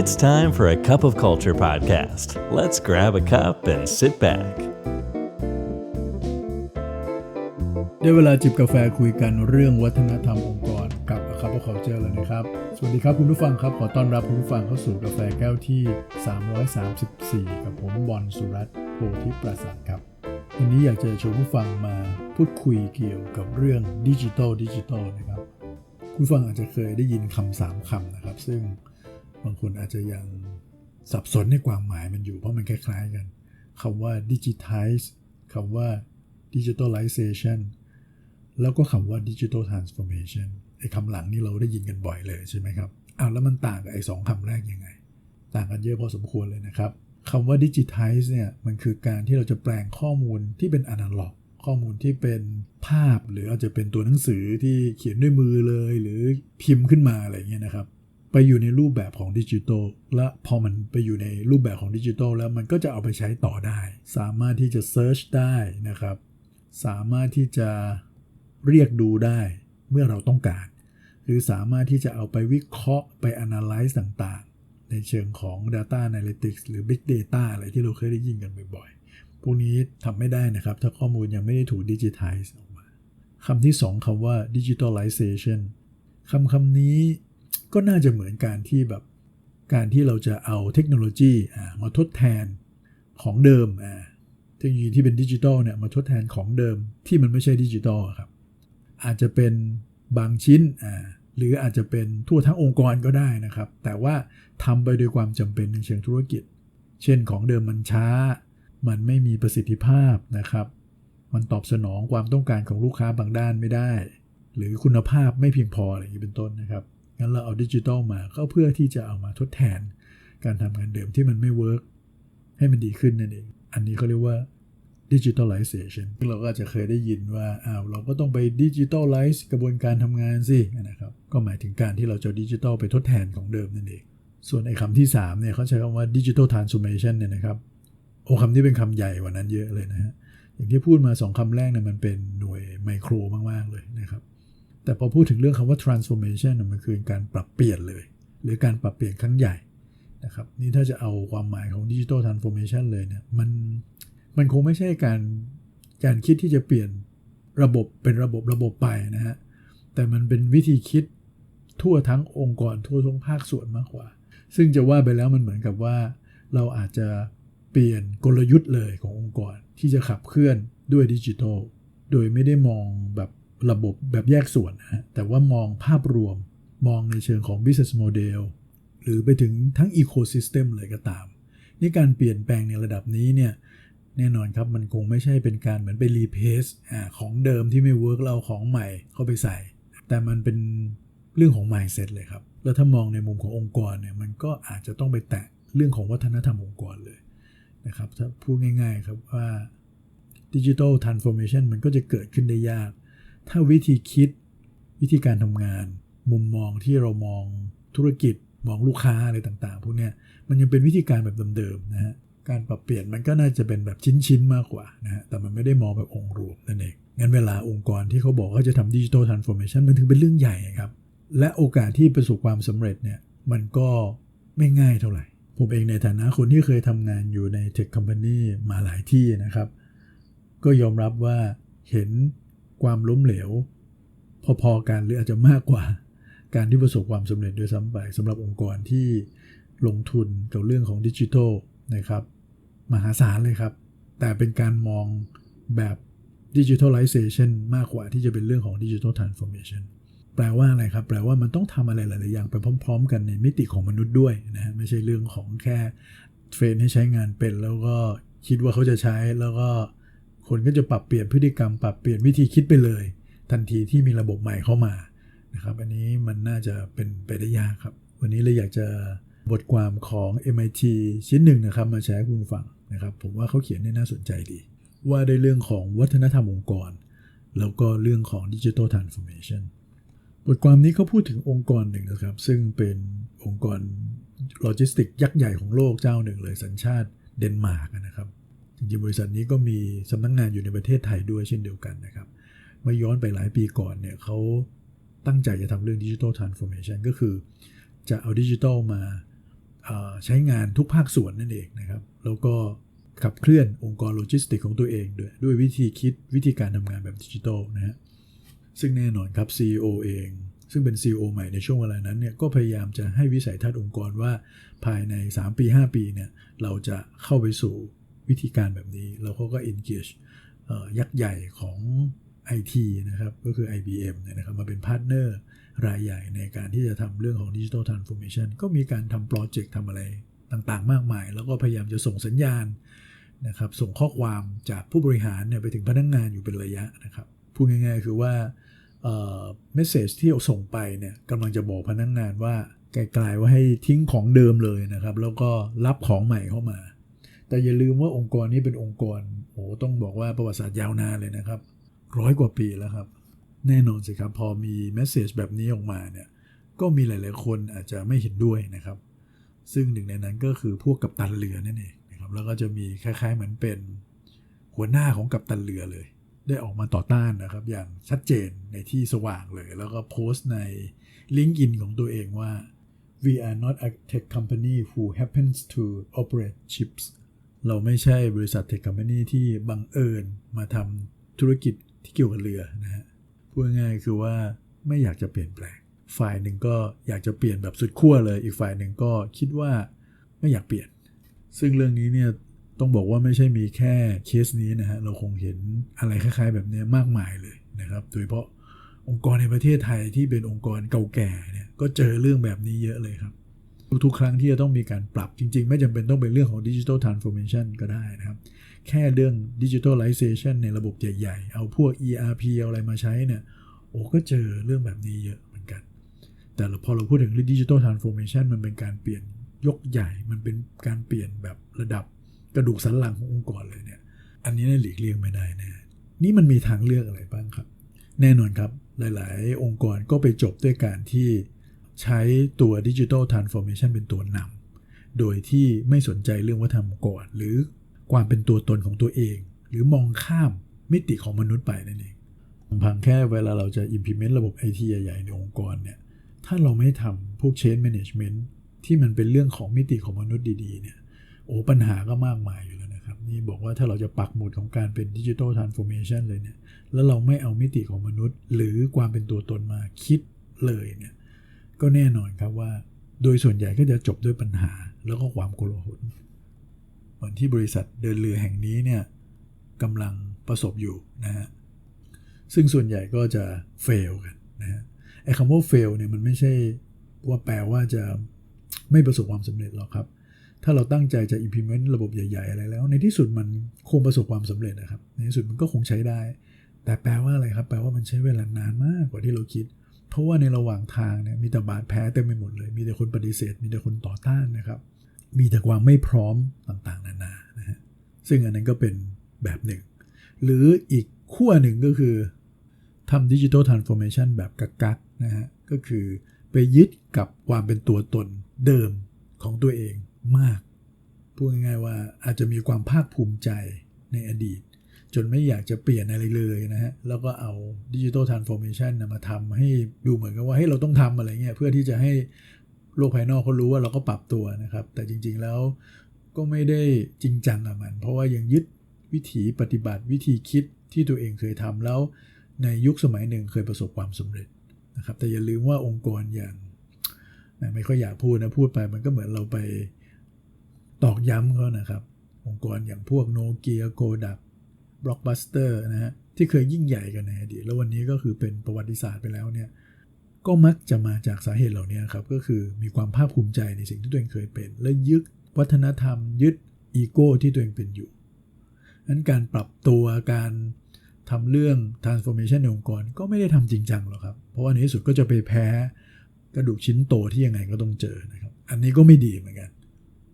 It's time for a cup of culture podcast. Let's grab a cup and sit back. ได้เวลาจิบกาแฟคุยกันเรื่องวัฒนธรรมองค์กรกับคับเคาเจอร์แล้วนะครับ สวัสดีครับคุณผู้ฟังครับ ขอต้อนรับคุณผู้ฟังเข้าสู่กาแฟแก้วที่ 334 กับผมบอลสุรัตน์โพธิประสาทครับ วันนี้อยากจะชวนผู้ฟังมาพูดคุยเกี่ยวกับเรื่องดิจิทัลดิจิทัลนะครับผู้ฟังอาจจะเคยได้ยินคำสามคำนะครับ ซึ่ง บางคนอาจจะยังสับสนในความหมายมันอยู่เพราะมันคล้ายๆกันคำว่า digitize คำว่า digitalization แล้วก็คำว่า digital transformation ไอ้คำหลังนี่เราได้ยินกันบ่อยเลยใช่ไหมครับอ้าวแล้วมันต่างกับไอ้สองคำแรกยังไง ต่างกันเยอะพอสมควรเลยนะครับคำว่า digitize เนี่ยมันคือการที่เราจะแปลงข้อมูลที่เป็น analog ข้อมูลที่เป็นภาพหรืออาจจะเป็นตัวหนังสือที่เขียนด้วยมือเลย หรือพิมพ์ขึ้นมาอะไรเงี้ยนะครับ ไปอยู่ในรูปแบบของดิจิทัลและพอมันไปอยู่ในรูปแบบของดิจิทัลแล้วมันก็จะเอาไปใช้ต่อได้ สามารถที่จะเซิร์ชได้นะครับ สามารถที่จะเรียกดูได้เมื่อเราต้องการ หรือสามารถที่จะเอาไปวิเคราะห์ไป analyze ต่างๆ ในเชิงของ data analytics หรือ big data อะไรที่เราเคยได้ยินกันบ่อยๆ พวกนี้ทำไม่ได้นะครับ ถ้าข้อมูลยังไม่ได้ถูก digitize ออกมาคำที่สองคำว่า digitalization คำคำนี้ ก็น่าจะเหมือนการที่แบบการที่เราจะเอาเทคโนโลยีมาทดแทนของเดิมเทคโนโลยีที่เป็นดิจิทัลเนี่ยมาทดแทนของเดิมที่มันไม่ใช่ดิจิทัลครับอาจจะเป็นบางชิ้นหรืออาจจะเป็นทั่วทั้งองค์กรก็ได้นะครับ แต่ว่าทำไปโดยความจำเป็นในเชิงธุรกิจ เช่นของเดิมมันช้า มันไม่มีประสิทธิภาพนะครับ มันตอบสนองความต้องการของลูกค้าบางด้านไม่ได้ หรือคุณภาพไม่เพียงพออะไรอย่างนี้เป็นต้นนะครับ งั้นเราเอาดิจิทัลมาก็เพื่อที่จะเอามาทดแทน การทำงานเดิมที่มันไม่เวิร์กให้มันดีขึ้นนั่นเอง อันนี้เขาเรียกว่า digitalization เราก็จะเคยได้ยินว่าอ้าวเราก็ต้องไป digitalize กระบวนการทำงานสินะครับ ก็หมายถึงการที่เราจะดิจิทัลไปทดแทนของเดิมนั่นเอง ส่วนไอ้คำที่3เนี่ยเขาใช้คำว่า digital transformation เนี่ยนะครับ โอ้คำนี้เป็นคำใหญ่กว่านั้นเยอะเลยนะฮะ อย่างที่พูดมา 2คำแรกเนี่ยมันเป็นหน่วยไมโครมาก ๆ เลยนะครับ แต่พอพูดถึงเรื่องคำว่า transformation มันคือการปรับเปลี่ยนเลย หรือการปรับเปลี่ยนครั้งใหญ่นะครับนี่ถ้าจะเอาความหมายของ digital transformation เลยเนี่ยมันมันคงไม่ใช่การการคิดที่จะเปลี่ยนระบบเป็นระบบระบบไปนะฮะแต่มันเป็นวิธีคิดทั่วทั้งองค์กรทั่วทั้งภาคส่วนมากกว่า ซึ่งจะว่าไปแล้วมันเหมือนกับว่า เราอาจจะเปลี่ยนกลยุทธ์เลยขององค์กรที่จะขับเคลื่อนด้วยดิจิทัลโดยไม่ได้มองแบบ ระบบแบบแยกส่วนนะฮะแต่ว่ามองภาพรวมมองในเชิงของ business model หรือไปถึงทั้ง ecosystem เลยก็ตาม นี่การเปลี่ยนแปลงในระดับนี้เนี่ยแน่นอนครับมันคงไม่ใช่เป็นการเหมือนไปรีเพสของเดิมที่ไม่เวิร์กเราของใหม่เข้าไปใส่ แต่มันเป็นเรื่องของ mindset เลยครับ แล้วถ้ามองในมุมขององค์กรเนี่ยมันก็อาจจะต้องไปแตะเรื่องของวัฒนธรรมองค์กรเลยนะครับถ้าพูดง่ายๆครับว่าดิจิทัลทรานส์ฟอร์เมชันมันก็จะเกิดขึ้นได้ยาก ถ้าวิธีคิดวิธีการทำงาน มุมมองที่เรามองธุรกิจมองลูกค้าอะไรต่างๆพวกนี้มันยังเป็นวิธีการแบบเดิมๆนะฮะการปรับเปลี่ยนมันก็น่าจะเป็นแบบชิ้นๆมากกว่านะฮะแต่มันไม่ได้มองแบบองค์รวมนั่นเองงั้นเวลาองค์กรที่เขาบอกว่าจะทำดิจิทัลทรานส์ฟอร์เมชันมันถึงเป็นเรื่องใหญ่ครับ และโอกาสที่ประสบความสำเร็จเนี่ยมันก็ไม่ง่ายเท่าไหร่ ผมเองในฐานะคนที่เคยทำงานอยู่ในเทคคอมพานีมาหลายที่นะครับ ก็ยอมรับว่าเห็น ความล้มเหลว พอๆกันหรืออาจจะมากกว่า การที่ประสบความสำเร็จด้วยซ้ำไปสำหรับองค์กรที่ลงทุนกับเรื่องของดิจิทัลนะครับ มหาศาลเลยครับ แต่เป็นการมองแบบ digitalization มากกว่าที่จะเป็นเรื่องของ digital transformation แปลว่าอะไรครับ แปลว่ามันต้องทำอะไรหลาย ๆ อย่างไปพร้อม ๆ กันในมิติของมนุษย์ด้วยนะไม่ใช่เรื่องของแค่เทรนให้ใช้งานเป็นแล้วก็คิดว่าเขาจะใช้แล้วก็ คนก็จะปรับเปลี่ยนพฤติกรรม ปรับเปลี่ยนวิธีคิดไปเลย ทันทีที่มีระบบใหม่เข้ามานะครับ อันนี้มันน่าจะเป็นไปได้ยากครับ วันนี้เลยอยากจะบทความของ MIT ชิ้นหนึ่งนะครับมาแชร์คุณฟังนะครับ ผมว่าเขาเขียนได้น่าสนใจดี ว่าในเรื่องของวัฒนธรรมองค์กร แล้วก็เรื่องของดิจิทัลทรานส์ฟอร์เมชันบทความนี้เขาพูดถึงองค์กรหนึ่งนะครับ ซึ่งเป็นองค์กรโลจิสติกยักษ์ใหญ่ของโลกเจ้าหนึ่งเลยสัญชาติเดนมาร์กนะครับ ริงๆบริษัทนี้ก็มีสำนักงงานอยู่ในประเทศไทยด้วยเช่นเดียวกันนะครับเมื่อย้อนไปหลายปีก่อนเนี่ยเขาตั้งใจจะทำเรื่องดิจิทัลทรานส์ฟอร์เมชันก็คือ จะเอาดิจิทัลมาใช้งานทุกภาคส่วนนั่นเองนะครับ แล้วก็ขับเคลื่อนองค์กรโลจิสติกของตัวเอง ด้วยด้วยวิธีคิดวิธีการทำงานแบบดิจิทัลนะฮะซึ่งแน่นอนครับ CEO เอง ซึ่งเป็น CEO ใหม่ในช่วงเวลานั้นเนี่ยก็พยายามจะให้วิสัยทัศน์องค์กรว่าภายใน 3 ปี 5 ปีเนี่ยเราจะเข้าไปสู่ วิธีการแบบนี้ แล้วเขาก็ engage ยักษ์ใหญ่ของ IT นะครับ ก็คือ IBM เนี่ยนะครับ มาเป็นพาร์ทเนอร์รายใหญ่ในการที่จะทำเรื่องของ Digital Transformation ก็มีการทำโปรเจกต์ทำอะไรต่างๆ มากมาย แล้วก็พยายามจะส่งสัญญาณนะครับ ส่งข้อความจากผู้บริหารเนี่ยไปถึงพนักงงานอยู่เป็นระยะนะครับ พูดง่าย ๆ คือว่าเมสเซจที่เราส่งไปเนี่ยกำลังจะบอกพนักงงานว่าไกลๆว่าให้ทิ้งของเดิมเลยนะครับ แล้วก็รับของใหม่เข้ามา แต่อย่าลืมว่าองค์กรนี้เป็นองค์กรโอ้ต้องบอกว่าประวัติศาสตร์ยาวนานเลยนะครับ ร้อยกว่าปีแล้วครับ แน่นอนสิครับ พอมีแมสเซจแบบนี้ออกมาเนี่ยก็มีหลาย ๆ คนอาจจะไม่เห็นด้วยนะครับ ซึ่งหนึ่งในนั้นก็คือพวกกัปตันเรือนั่นเองนะครับแล้วก็จะมีคล้าย ๆ เหมือนเป็นหัวหน้าของกัปตันเรือเลย ได้ออกมาต่อต้านนะครับ อย่างชัดเจนในที่สว่างเลย แล้วก็โพสต์ใน LinkedIn ของตัวเองว่า we are not a tech company who happens to operate ships เราไม่ใช่บริษัทเทคคอมพานีที่บังเอิญมาทำธุรกิจที่เกี่ยวกับเรือนะฮะพูดง่ายๆคือว่าไม่อยากจะเปลี่ยนแปลง ฝ่ายหนึ่งก็อยากจะเปลี่ยนแบบสุดขั้วเลย อีกฝ่ายหนึ่งก็คิดว่าไม่อยากเปลี่ยน ซึ่งเรื่องนี้เนี่ยต้องบอกว่าไม่ใช่มีแค่เคสนี้นะฮะเราคงเห็นอะไรคล้าย ๆ แบบนี้มากมายเลยนะครับ โดยเฉพาะองค์กรในประเทศไทยที่เป็นองค์กรเก่าแก่เนี่ยก็เจอเรื่องแบบนี้เยอะเลยครับ ทุกๆ ครั้งที่จะต้องมีการปรับจริง ๆ ไม่จำเป็นต้องเป็นเรื่องของดิจิทัลทรานส์ฟอร์เมชันก็ได้นะครับ แค่เรื่องดิจิทัลไลเซชันในระบบใหญ่ๆ เอาพวก ERP เอาอะไรมาใช้เนี่ยโอ้ก็เจอเรื่องแบบนี้เยอะเหมือนกัน แต่พอเราพูดถึงดิจิทัลทรานส์ฟอร์เมชันมันเป็นการเปลี่ยนยกใหญ่ มันเป็นการเปลี่ยนแบบระดับกระดูกสันหลังขององค์กรเลยเนี่ย อันนี้เนี่ยหลีกเลี่ยงไม่ได้แน่นี่มันมีทางเลือกอะไรบ้างครับ แน่นอนครับ หลาย ๆ องค์กรก็ไปจบด้วยการที่ ใช้ตัวดิจิทัลทรานส์ฟอร์เมชันเป็นตัวนำโดยที่ไม่สนใจเรื่องวัฒนธรรมก่อน หรือความเป็นตัวตนของตัวเอง หรือมองข้ามมิติของมนุษย์ไปนั่นเองลำพังแค่เวลาเราจะ implement ระบบ IT ใหญ่ๆในองค์กรเนี่ยถ้าเราไม่ทำพวก change management ที่มันเป็นเรื่องของมิติของมนุษย์ดีๆเนี่ยโอ้ปัญหาก็มากมายอยู่แล้วนะครับ นี่บอกว่าถ้าเราจะปักหมุดของการเป็นดิจิทัลทรานส์ฟอร์เมชันเลยเนี่ยแล้วเราไม่เอามิติของมนุษย์ หรือความเป็นตัวตนมาคิดเลยเนี่ย ก็แน่นอนครับว่า โดยส่วนใหญ่ก็จะจบด้วยปัญหาแล้วก็ความโกลาหลเหมือนที่บริษัทเดินเรือแห่งนี้เนี่ยกำลังประสบอยู่นะฮะซึ่งส่วนใหญ่ก็จะเฟลกันนะฮะไอ้คำว่า fail เนี่ยมันไม่ใช่ว่าแปลว่าจะไม่ประสบความสำเร็จหรอกครับ ถ้าเราตั้งใจจะ implement ระบบใหญ่ ๆ อะไรแล้ว ในที่สุดมันคงประสบความสำเร็จนะครับ ในที่สุดมันก็คงใช้ได้ แต่แปลว่าอะไรครับ แปลว่ามันใช้เวลานานมากกว่าที่เราคิดเราะว่าในระหว่างทางเนี่ยมีแต่บาดแผลเต็มไปหมดเลย มีแต่คนปฏิเสธ มีแต่คนต่อต้านนะครับ มีแต่ความไม่พร้อมต่างๆ นานานะฮะซึ่งอันนั้นก็เป็นแบบหนึ่ง หรืออีกขั้วหนึ่งก็คือทำดิจิทัลทรานส์ฟอร์เมชันแบบกักๆนะฮะก็คือไปยึดกับความเป็นตัวตนเดิมของตัวเองมาก พูดง่ายๆว่าอาจจะมีความภาคภูมิใจในอดีต จนไม่อยากจะเปลี่ยนอะไรเลยนะฮะ แล้วก็เอาดิจิทัลทรานส์ฟอร์เมชันมาทำให้ดูเหมือนกับว่าให้เราต้องทำอะไรเงี้ยเพื่อที่จะให้โลกภายนอกเขารู้ว่าเราก็ปรับตัวนะครับ แต่จริงๆแล้วก็ไม่ได้จริงจังกับมัน เพราะว่ายังยึดวิถีปฏิบัติวิธีคิดที่ตัวเองเคยทำแล้วในยุคสมัยหนึ่งเคยประสบความสำเร็จนะครับ แต่อย่าลืมว่าองค์กรอย่างไม่ค่อยอยากพูดนะพูดไปมันก็เหมือนเราไปตอกย้ำเขานะครับ องค์กรอย่างพวกโนเกียโกดัก บล็อกบัสเตอร์นะฮะที่เคยยิ่งใหญ่กันในอดีตแล้ววันนี้ก็คือเป็นประวัติศาสตร์ไปแล้วเนี่ยก็มักจะมาจากสาเหตุเหล่านี้ครับก็คือมีความภาคภูมิใจในสิ่งที่ตัวเองเคยเป็น และยึดวัฒนธรรม ยึดอีโก้ที่ตัวเองเป็นอยู่นั้นการปรับตัวการทำเรื่อง transformation ในองค์กรก็ไม่ได้ทำจริงจังหรอกครับ เพราะว่าในที่สุดก็จะไปแพ้กระดูกชิ้นโตที่ยังไงก็ต้องเจอนะครับ อันนี้ก็ไม่ดีเหมือนกัน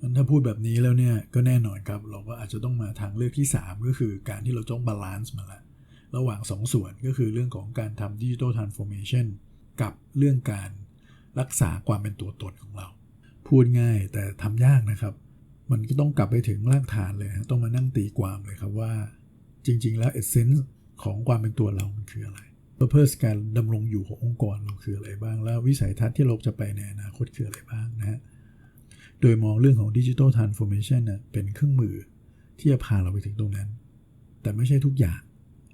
มันถ้าพูดแบบนี้แล้วเนี่ยก็แน่นอนครับ เราก็อาจจะต้องมาทางเลือกที่ 3 ก็คือการที่เราต้องบาลานซ์มาละระหว่าง2ส่วนก็คือเรื่องของการทำดิจิทัลทรานส์ฟอร์เมชันกับเรื่องการรักษาความเป็นตัวตนของเรา พูดง่ายแต่ทำยากนะครับ มันก็ต้องกลับไปถึงรากฐานเลยต้องมานั่งตีความเลยครับว่า จริง ๆ แล้วเอเซนส์ของความเป็นตัวเรามันคืออะไร purpose การดำรงอยู่ขององค์กรเราคืออะไรบ้าง แล้ววิสัยทัศน์ที่เราจะไปในอนาคตคืออะไรบ้างนะฮะ โดยมองเรื่องของดิจิทัลทรานส์ฟอร์เมชันน่ะเป็นเครื่องมือที่จะพาเราไปถึงตรงนั้น แต่ไม่ใช่ทุกอย่าง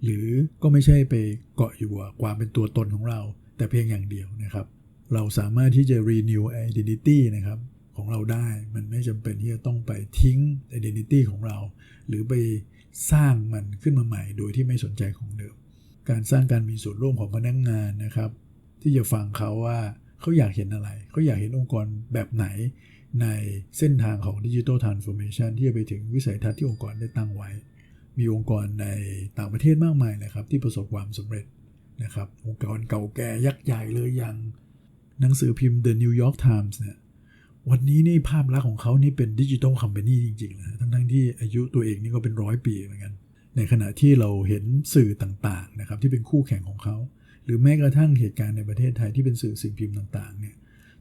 หรือก็ไม่ใช่ไปเกาะอยู่กับความเป็นตัวตนของเรา แต่เพียงอย่างเดียวนะครับ เราสามารถที่จะ renew identity นะครับของเราได้มันไม่จำเป็นที่จะต้องไปทิ้ง identity ของเรา หรือไปสร้างมันขึ้นมาใหม่ โดยที่ไม่สนใจของเดิม การสร้างการมีส่วนร่วมของพนักงงานนะครับ ที่จะฟังเขาว่าเขาอยากเห็นอะไร เขาอยากเห็นองค์กรแบบไหน ในเส้นทางของดิจิทัลทรานส์ฟอร์เมชันที่จะไปถึงวิสัยทัศน์ที่องค์กรได้ตั้งไว้ มีองค์กรในต่างประเทศมากมายเลยครับ ที่ประสบความสำเร็จนะครับ องค์กรเก่าแก่ยักษ์ใหญ่เลยอย่างหนังสือพิมพ์ The New York Times เนี่ยวันนี้นี่ภาพลักษณ์ของเขานี่เป็นดิจิทัลคัม p a นีจริงๆนะทั้งๆที่อายุตัวเองนี่ก็เป็นร้อยปีเหมือนกัน ในขณะที่เราเห็นสื่อต่างๆนะครับที่เป็นคู่แข่งของเขา หรือแม้กระทั่งเหตุการณ์ในประเทศไทยที่เป็นสื่อสิ่งพิมพ์ต่างๆเนี่ย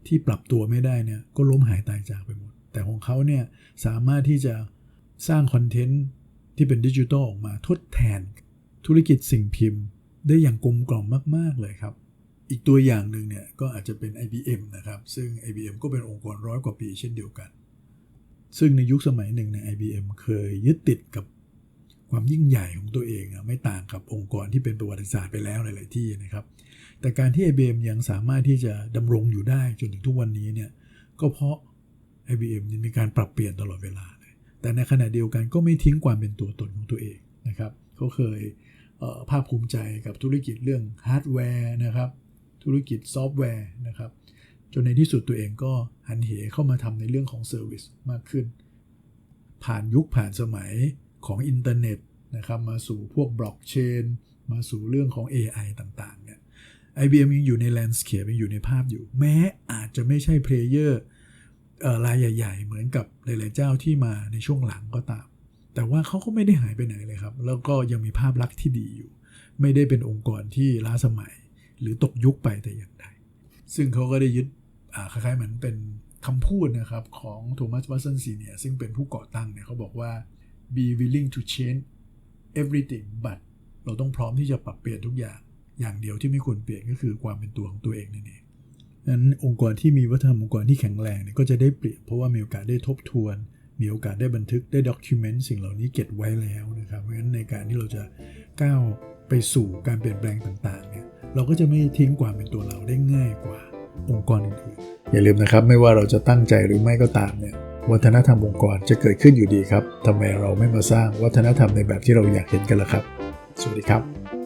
ที่ปรับตัวไม่ได้เนี่ยก็ล้มหายตายจากไปหมด แต่ของเขาเนี่ยสามารถที่จะสร้างคอนเทนต์ที่เป็นดิจิทัลออกมาทดแทน ธุรกิจสิ่งพิมพ์ ได้อย่างกลมกล่อมมาก ๆ เลยครับ อีกตัวอย่างหนึ่งเนี่ยก็อาจจะเป็น IBM นะครับ ซึ่ง IBM ก็เป็นองค์กรร้อยกว่าปีเช่นเดียวกัน ซึ่งในยุคสมัยหนึ่งใน IBM เคยยึดติดกับความยิ่งใหญ่ของตัวเองอะไม่ต่างกับองค์กรที่เป็นประวัติศาสตร์ไปแล้วหลาย ๆ ที่นะครับ แต่การที่ IBM ยังสามารถที่จะดำรงอยู่ได้จนถึงทุกวันนี้เนี่ยก็เพราะ IBM เนี่ยมีการปรับเปลี่ยนตลอดเวลาเลยแต่ในขณะเดียวกันก็ไม่ทิ้งความเป็นตัวตนของตัวเองนะครับเขาเคยเภาคภูมิใจกับธุรกิจเรื่องฮาร์ดแวร์นะครับธุรกิจซอฟต์แวร์นะครับจนในที่สุดตัวเองก็หันเหเข้ามาทำในเรื่องของเซอร์วิสมากขึ้น ผ่านยุคผ่านสมัยของอินเทอร์เน็ตนะครับมาสู่พวกบล็อกเชนมาสู่เรื่องของ AI ต่างๆ IBM ยังอยู่ในแลนด์สเคปยังอยู่ในภาพอยู่ แม้อาจจะไม่ใช่เพลเยอร์รายใหญ่ ๆ เหมือนกับหลาย ๆ เจ้าที่มาในช่วงหลังก็ตาม แต่ว่าเขาก็ไม่ได้หายไปไหนเลยครับ แล้วก็ยังมีภาพลักษณ์ที่ดีอยู่ ไม่ได้เป็นองค์กรที่ล้าสมัย หรือตกยุคไปแต่อย่างใดซึ่งเขาก็ได้ยึดคล้ายๆเหมือนเป็นคำพูดนะครับของโทมัสวัตสันซีเนียซึ่งเป็นผู้ก่อตั้งเนี่ยเขาบอกว่า be willing to change everything but เราต้องพร้อมที่จะปรับเปลี่ยนทุกอย่าง อย่างเดียวที่ไม่ควรเปลี่ยนก็คือความเป็นตัวของตัวเองนั่นเองนั้นองค์กรที่มีวัฒนธรรมองค์กรที่แข็งแรงเนี่ยก็จะได้เปรียบเพราะว่ามีโอกาสได้ทบทวน มีโอกาสได้บันทึกได้ด็อกิเมนต์สิ่งเหล่านี้เก็บไว้แล้วนะครับ เพราะฉะนั้นในการที่เราจะก้าวไปสู่การเปลี่ยนแปลงต่างๆเนี่ยเราก็จะไม่ทิ้งความเป็นตัวเราได้ง่ายกว่าองค์กรอื่นๆอย่าลืมนะครับ ไม่ว่าเราจะตั้งใจหรือไม่ก็ตามเนี่ยวัฒนธรรมองค์กรจะเกิดขึ้นอยู่ดีครับทำไมเราไม่มาสร้างวัฒนธรรมในแบบที่เราอยากเห็นกันล่ะครับ สวัสดีครับ